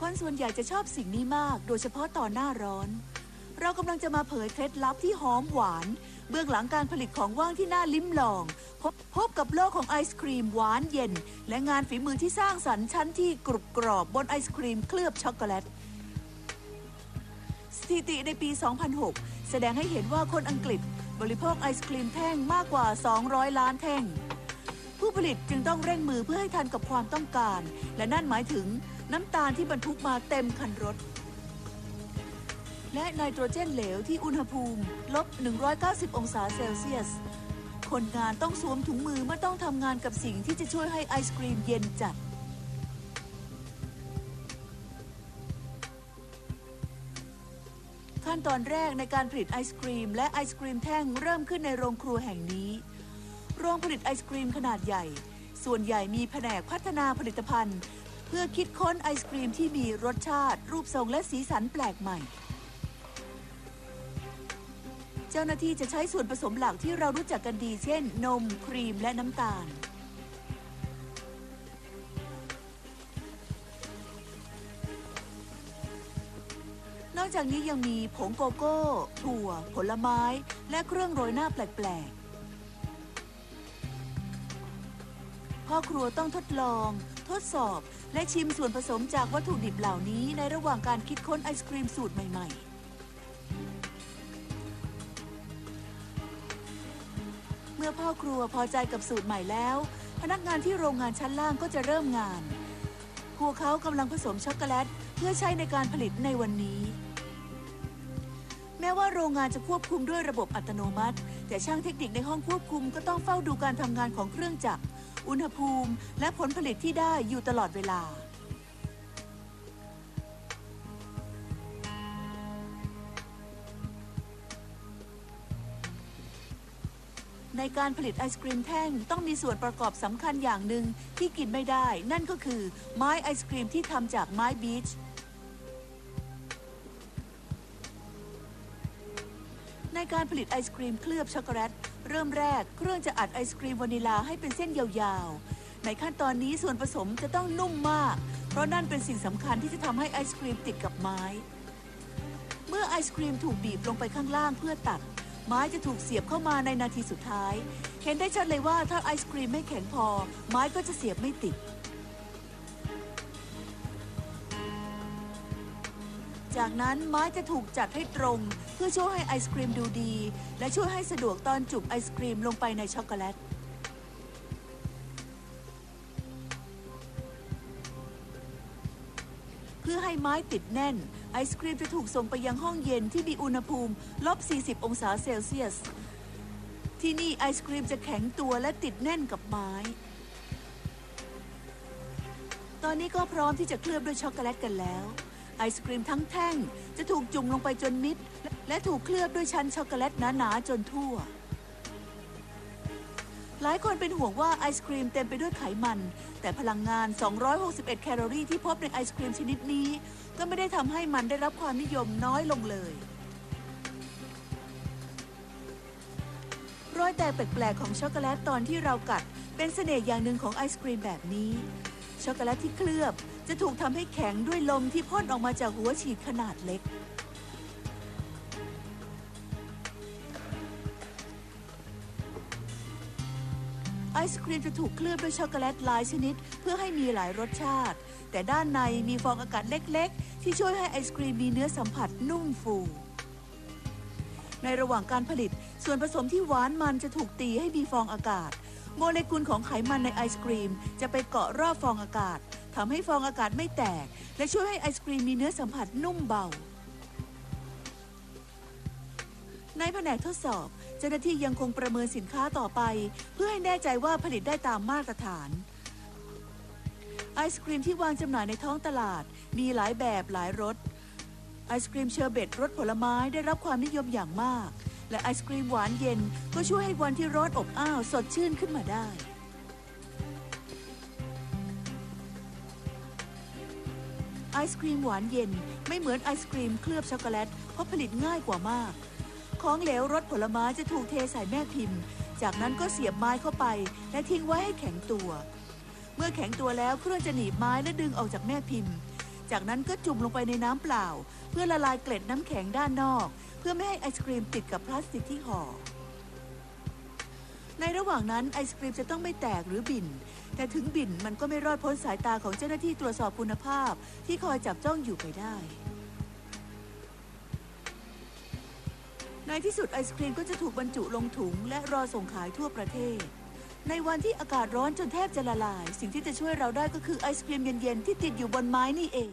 คนส่วนใหญ่จะชอบสิ่งนี้มาก โดยเฉพาะตอนหน้าร้อน เรากำลังจะมาเผยเคล็ดลับที่หอมหวาน เบื้องหลังการผลิตของว่างที่น่าลิ้มลอง พบพบกับโลกของไอศครีมหวานเย็น และงานฝีมือที่สร้างสรรค์ชั้นที่กรุบกรอบบนไอศครีมเคลือบช็อกโกแลตสถิติในปี 2006 แสดงให้เห็นว่าคนอังกฤษบริโภคไอศครีมแท่งมากกว่า 200 ล้านแท่ง ผู้ผลิตจึงต้องเร่งมือเพื่อให้ทันกับความต้องการ และนั่นหมายถึง น้ำตาลที่บรรทุกมาเต็มคันรถ และไนโตรเจนเหลวที่อุณหภูมิลบ 190 องศาเซลเซียส คนงานต้องสวมถุงมือเมื่อต้องทำงานกับสิ่งที่จะช่วยให้ไอศครีมเย็นจัดขั้นตอนแรกในการผลิตไอศครีม และไอศครีมแท่งเริ่มขึ้นในโรงครัวแห่งนี้ โรงผลิตไอศครีมขนาดใหญ่ ส่วนใหญ่มีแผนกพัฒนาผลิตภัณฑ์ เพื่อคิดค้นไอศครีมที่มีรสชาติรูปทรงและสีสันแปลกใหม่ เจ้าหน้าที่จะใช้ส่วนผสมหลักที่เรารู้จักกันดี เช่น นม ครีมและน้ำตาล นอกจากนี้ยังมีผงโกโก้ ถั่ว ผลไม้ และเครื่องโรยหน้าแปลกๆพ่อครัวต้องทดลอง ทดสอบ และชิมส่วนผสมจากวัตถุดิบเหล่านี้ในระหว่างการคิดค้นไอศครีมสูตรใหม่ ๆเมื่อพ่อครัวพอใจกับสูตรใหม่แล้ว พนักงานที่โรงงานชั้นล่างก็จะเริ่มงาน พวกเขากำลังผสมช็อกโกแลตเพื่อใช้ในการผลิตในวันนี้ แม้ว่าโรงงานจะควบคุมด้วยระบบอัตโนมัติ แต่ช่างเทคนิคในห้องควบคุมก็ต้องเฝ้าดูการทำงานของเครื่องจักร อุณหภูมิ และผลผลิตที่ได้อยู่ตลอดเวลา ในการผลิตไอศกรีมแท่งต้องมีส่วนประกอบสำคัญอย่างหนึ่งที่กินไม่ได้ นั่นก็คือไม้ไอศกรีมที่ทำจากไม้บีชในการผลิตไอศกรีมเคลือบช็อกโกแลต เริ่มแรกเครื่องจะอัดไอศกรีมวานิลาให้เป็นเส้นยาวๆ ในขั้นตอนนี้ส่วนผสมจะต้องนุ่มมาก เพราะนั่นเป็นสิ่งสำคัญที่จะทำให้ไอศครีมติดกับไม้ เมื่อไอศกรีมถูกบีบลงไปข้างล่างเพื่อตัด ไม้จะถูกเสียบเข้ามาในนาทีสุดท้าย เห็นได้ชัดเลยว่าถ้าไอศกรีมไม่แข็งพอ ไม้ก็จะเสียบไม่ติด จากนั้นไม้จะถูกจัดให้ตรง เพื่อช่วยให้ไอศกรีมดูดี และช่วยให้สะดวกตอนจุ่มไอศกรีมลงไปในช็อกโกแลตเพื่อให้ไม้ติดแน่น ไอศกรีมจะถูกส่งไปยังห้องเย็นที่มีอุณหภูมิลบ 40 องศาเซลเซียส ที่นี่ไอศกรีมจะแข็งตัวและติดแน่นกับไม้ ตอนนี้ก็พร้อมที่จะเคลือบด้วยช็อกโกแลตกันแล้ว ไอศกรีมทั้งแท่ง จะถูกจุ่มลงไปจนมิดและและถูกเคลือบด้วยชั้นช็อกโกแลตหนาๆจนทั่ว หลายคนเป็นห่วงว่าไอศครีมเต็มไปด้วยไขมัน แต่พลังงาน 261 แคลอรี่ที่พบในไอศครีมชนิดนี้ ก็ไม่ได้ทำให้มันได้รับความนิยมน้อยลงเลยรอยแตกแปลกๆของช็อกโกแลตตอนที่เรากัด เป็นเสน่ห์อย่างหนึ่งของไอศครีมแบบนี้ ช็อกโกแลตที่เคลือบ จะถูกทำให้แข็งด้วยลมที่พ่นออกมาจากหัวฉีดขนาดเล็ก ไอศครีมจะถูกเคลือบด้วยช็อกโกแลตหลายชนิด เพื่อให้มีหลายรสชาติ แต่ด้านในมีฟองอากาศเล็ก ๆ ที่ช่วยให้ไอศครีมมีเนื้อสัมผัสนุ่มฟูในระหว่างการผลิต ส่วนผสมที่หวานมันจะถูกตีให้มีฟองอากาศ โมเลกุลของไขมันในไอศครีม จะไปเกาะรอบฟองอากาศ ทำให้ฟองอากาศไม่แตก และช่วยให้ไอศครีมมีเนื้อสัมผัสนุ่มเบา ในแผนกทดสอบ เจ้าหน้าที่ยังคงประเมินสินค้าต่อไป เพื่อให้แน่ใจว่าผลิตได้ตามมาตรฐาน ไอศครีมที่วางจำหน่ายในท้องตลาด มีหลายแบบหลายรสไอศครีมเชอร์เบตรสผลไม้ได้รับความนิยมอย่างมาก และไอศครีมหวานเย็นก็ช่วยให้วันที่ร้อนอบอ้าวสดชื่นขึ้นมาได้ ไอศครีมหวานเย็นไม่เหมือนไอศครีมเคลือบช็อกโกแลตเพราะผลิตง่ายกว่ามาก ของเหลวรสผลไม้จะถูกเทใส่แม่พิมพ์ จากนั้นก็เสียบไม้เข้าไป และทิ้งไว้ให้แข็งตัว เมื่อแข็งตัวแล้วเครื่องจะหนีบไม้และดึงออกจากแม่พิมพ์ จากนั้นก็จุ่มลงไปในน้ำเปล่า เพื่อละลายเกล็ดน้ำแข็งด้านนอก เพื่อไม่ให้ไอศครีมติดกับพลาสติกที่ห่อ ในระหว่างนั้นไอศครีมจะต้องไม่แตกหรือบิ่น แต่ถึงบิ่นมันก็ไม่รอดพ้นสายตาของเจ้าหน้าที่ตรวจสอบคุณภาพ ที่คอยจับจ้องอยู่ไปได้ ในที่สุดไอศครีมก็จะถูกบรรจุลงถุง และรอส่งขายทั่วประเทศ ในวันที่อากาศร้อนจนแทบจะละลาย สิ่งที่จะช่วยเราได้ก็คือไอศครีมเย็นๆที่ติดอยู่บนไม้นี่เอง